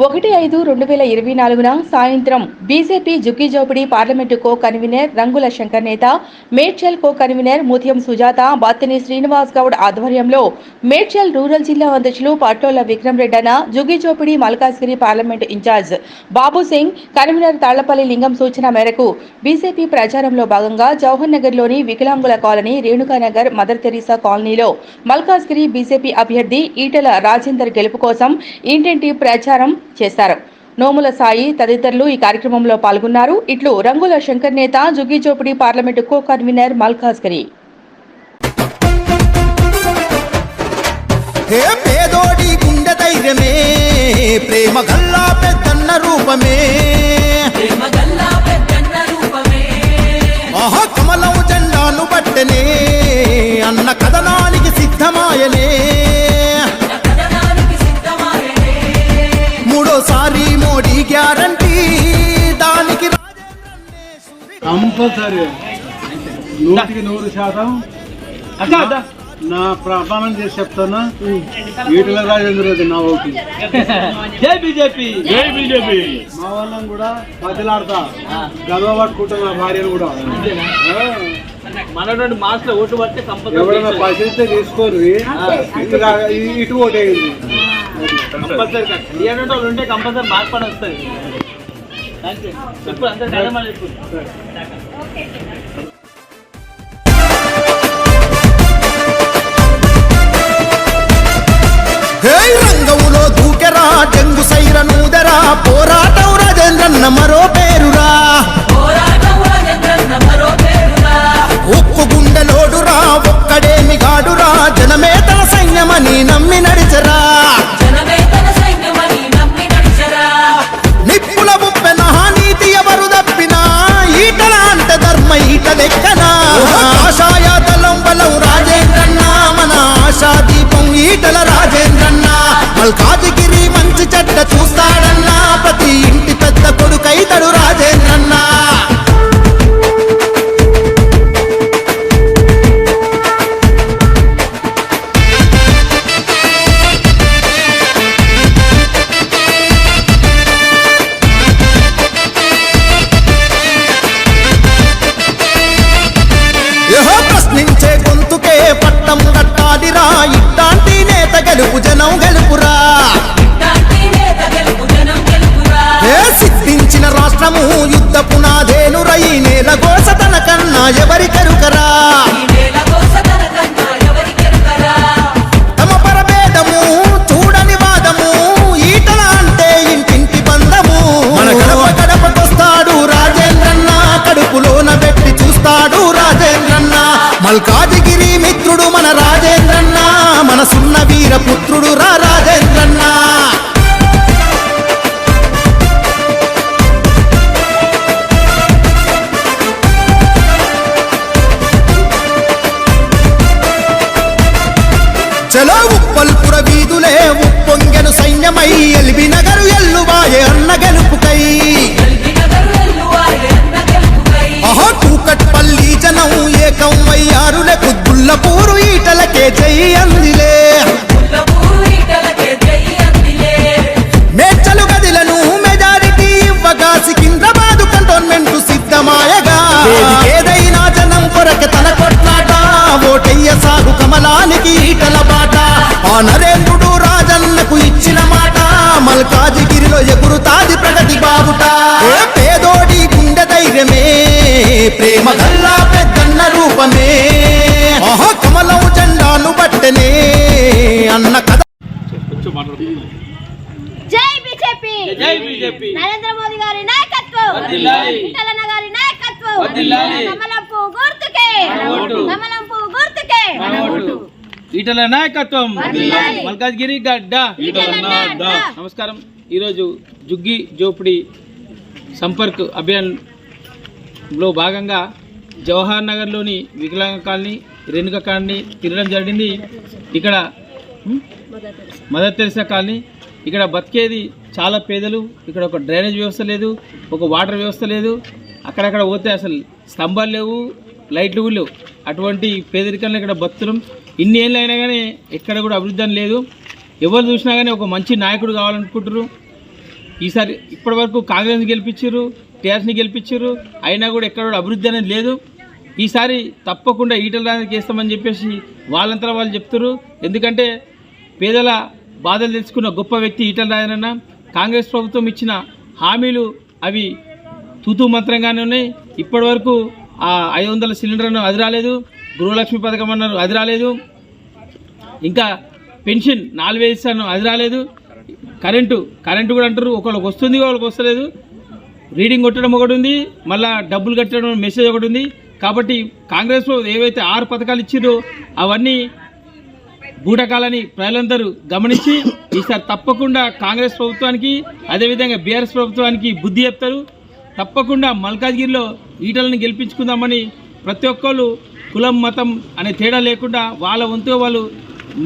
ఒకటి ఐదు రెండు వేల ఇరవై నాలుగున సాయంత్రం BJP జుగ్గిజోపిడి parliament co convener Rangula Shankar నేత మేడ్చల్ కో కన్వీనర్ ముత్యం సుజాత బాతిని శ్రీనివాస్ గౌడ్ ఆధ్వర్యంలో మేడ్చల్ రూరల్ జిల్లా అధ్యక్షులు పట్టోల విక్రమ్ రెడ్డన జుగ్గిజోపిడి Malkajgiri parliament incharge Babu Singh convener Tallapally Lingam సూచన మేరకు బీజేపీ ప్రచారంలో భాగంగా జవహర్ నగర్లోని వికలాంగుల కాలనీ రేణుకానగర్ మదర్ తెరీసా కాలనీలో మల్కాజ్గిరి బీజేపీ అభ్యర్థి ఈటల రాజేందర్ గెలుపు కోసం ఇంటింటి ప్రచారం చేశారు. నోముల సాయి తదితరులు ఈ కార్యక్రమంలో పాల్గొన్నారు. ఇట్లు రంగుల శంకర్ నేత జుగ్గిచోపిడి పార్లమెంటు కో కన్వీనర్ మల్కాస్కరి హే పేదోడి గుండె ధైర్యమే ప్రేమ గల్లా రూపమే పెద్దన్న రూపమే. ఆహా కమలం జెండాను బట్టనే అన్న కథనానికి సిద్ధమాయనే. కంపల్సరీ. నూటికి నూరు శాతం నా ప్రమాణం చేసి చెప్తానా ఈటల రాజేంద్ర రెడ్డి నా ఓటు. జై బీజేపీ. జై బీజేపీ. మా వాళ్ళని కూడా బదిలాడతా గదవ పట్టుకుంటా నా భార్యను కూడా. మనటువంటి మాస్లో ఓటు పడితే ఎవరైనా ఇస్తే తీసుకోరు ఇటు ఓటేయండి. కంపల్సరీ ఉంటే కంపల్సరీ మార్పు వస్తుంది. చెప్పు అందరు ధన్యవాదాలు చెప్పు. హే రంగములో దూకెరా జంగు సైర నూదెరా పోరాటం రాజేంద్రన్న మరో ఎవరి కరుకరా? చలో ఉప్పల్పుర వీధులే ఉప్పొంగెను సైన్యమై ఎల్బి నగరు ఎల్లువాయే అన్న గెలుపుకై. అహో కూకట్పల్లి జనం ఏకం అయ్యారులే కుద్దుల్ల ఈటలకే చెయ్యి అందిలే. జై బీజేపీ జై బీజేపీ నరేంద్ర మోదీ గారి నాయకత్వం వర్ధిల్లాలి. విఠలన్న గారి నాయకత్వం వర్ధిల్లాలి. కమలం పువ్వు గుర్తుకే ఓటు. కమలం పువ్వు గుర్తుకే ఓటు ఈటల నాయకత్వం. మల్కాజ్గిరి గడ్డ. నమస్కారం ఈరోజు జుగ్గి జోపిడి సంపర్క్ అభియాన్లో భాగంగా జవహర్ నగర్లోని వికలాంగ కాలనీ రేణుక కాలనీ తిరగడం జరిగింది ఇక్కడ? Mother Teresa colony. ఇక్కడ బతికేది చాలా పేదలు. ఇక్కడ ఒక డ్రైనేజ్ వ్యవస్థ లేదు ఒక వాటర్ వ్యవస్థ లేదు. అక్కడక్కడ పోతే అసలు స్తంభాలు లేవు లైట్లు కూడా లేవు. అటువంటి పేదరికంలో ఇక్కడ బతుకుతున్నాం. ఇన్ని ఏళ్ళు అయినా కానీ ఎక్కడ కూడా అభివృద్ధి అని లేదు. ఎవరు చూసినా కానీ ఒక మంచి నాయకుడు కావాలనుకుంటారు ఈసారి ఇప్పటివరకు కాంగ్రెస్ని గెలిపించారు టీఆర్ఎస్ని గెలిపించారు. అయినా కూడా ఎక్కడ కూడా అభివృద్ధి అనేది లేదు. ఈసారి తప్పకుండా ఈటల రాజకీయ చేస్తామని చెప్పేసి వాళ్ళంతా వాళ్ళు చెప్తారు ఎందుకంటే పేదల బాధలు తెలుసుకున్న గొప్ప వ్యక్తి ఈటల రాజనన్న. కాంగ్రెస్ ప్రభుత్వం ఇచ్చిన హామీలు అవి తూతూ మంత్రంగానే ఉన్నాయి. ఇప్పటి వరకు ఆ ఐదు వందల సిలిండర్ను అది రాలేదు. గృహలక్ష్మి పథకం అన్నారు అది రాలేదు. ఇంకా పెన్షన్ నాలుగు వేలు ఇస్తాను అది రాలేదు. కరెంటు కరెంటు కూడా అంటారు ఒకళ్ళకి వస్తుంది ఒకళ్ళకి వస్తలేదు. రీడింగ్ కొట్టడం ఒకటి ఉంది మళ్ళా డబ్బులు కట్టడం మెసేజ్ ఒకటి ఉంది. కాబట్టి కాంగ్రెస్ ప్రభుత్వం ఏవైతే ఆరు పథకాలు ఇచ్చిందో అవన్నీ బూటకాలని ప్రజలందరూ గమనించి ఈసారి తప్పకుండా కాంగ్రెస్ ప్రభుత్వానికి అదేవిధంగా బీఆర్ఎస్ ప్రభుత్వానికి బుద్ధి చెప్తారు. తప్పకుండా మల్కాజ్గిరిలో ఈటలను గెలిపించుకుందామని ప్రతి ఒక్కళ్ళు కులం మతం అనే తేడా లేకుండా వాళ్ళ వంతు వాళ్ళు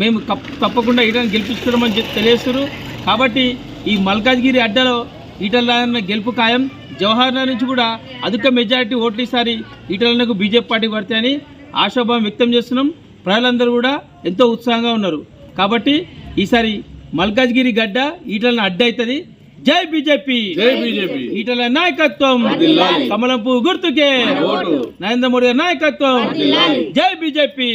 మేము తప్పకుండా ఈటలను గెలిపించుకోవడమని చెప్పి తెలియజేస్తారు కాబట్టి ఈ మల్కాజ్గిరి అడ్డలో ఈటల రాజన్న గెలుపు ఖాయం. జవహర్ నగర్ నుంచి కూడా అధిక మెజారిటీ ఓట్లు ఈసారి ఈటలకు బీజేపీ పార్టీ పడతాయని ఆశాభావం వ్యక్తం చేస్తున్నాం. ప్రజలందరూ కూడా ఎంతో ఉత్సాహంగా ఉన్నారు. కాబట్టి ఈసారి మల్కాజ్గిరి గడ్డ ఈటలను అడ్డ అవుతుంది జై బీజేపీ. జై బీజేపీ. ఈటల నాయకత్వం. కమలం పువ్వు గుర్తుకే. నరేంద్ర మోడీ నాయకత్వం. జై బీజేపీ.